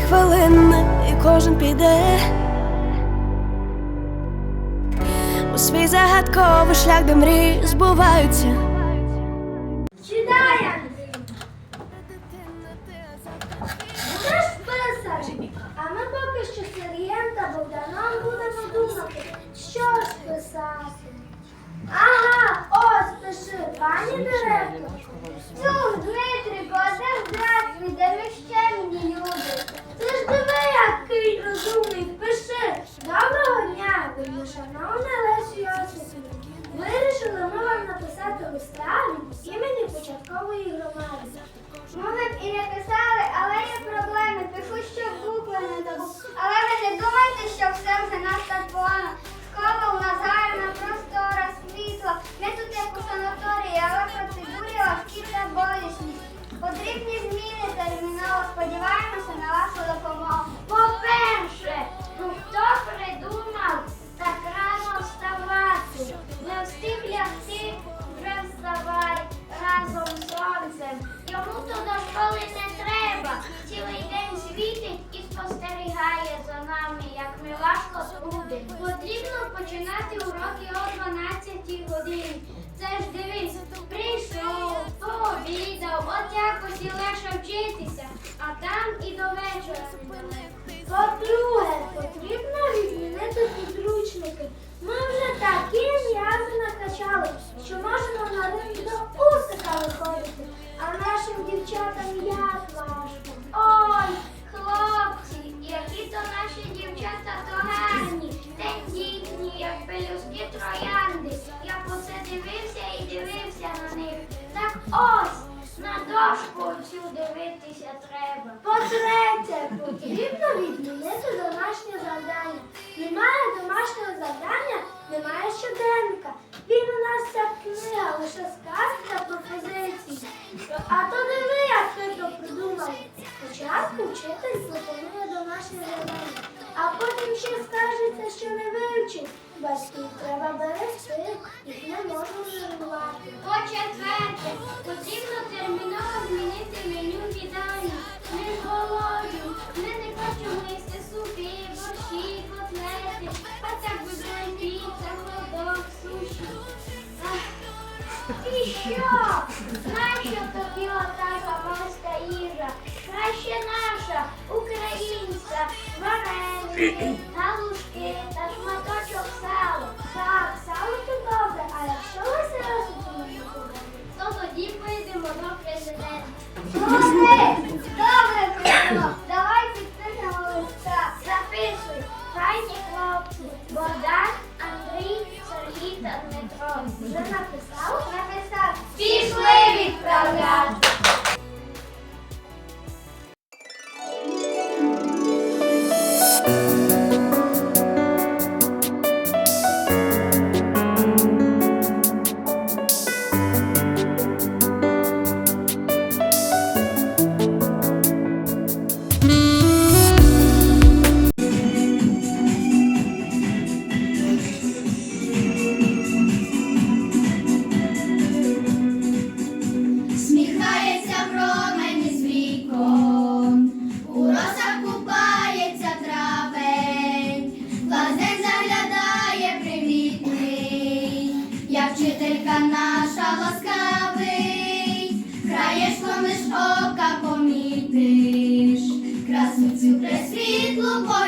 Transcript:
хвилини, і кожен піде у свій загадковий шлях, де мрії збуваються. Читає! Писати? А ми поки що з та Богданом будемо думати, що ж. Ага, ось пиши, пані директор. Ну, Shanana. Цілий день світить і спостерігає за нами, як ми важко буде. Потрібно починати уроки о 12 годині. Це ж дивись, прийшов, пообідав, от якось і легше вчитися, а там і до вечора. По-друге, потрібно відмінити підручники. Ми вже такі м'язи накачали, що можемо на ринок до усика дивився і дивився на них. Так ось. На дошку цю дивитися треба. По-третє, потрібно відмінити домашнє завдання. Немає домашнього завдання, немає щоденника. Він у нас ця книга, лише сказки та пропозиції. А то диви, як ти то придумав. Спочатку вчитель пропонує домашнє завдання, а потім ще скажеться, що не вивчив. Батьків треба берегти, їх не можна зруйнувати. По-четверте, потрібно терміново змінити меню їдальні. Ми голодні, ми не хочемо їсти супи, борщі, котлети, а так би були піца, ходок, суші. І що? Нащо тобі отака морська їжа? Краще наша, українська, вареники, галушки та Дмитро. Вже Se é o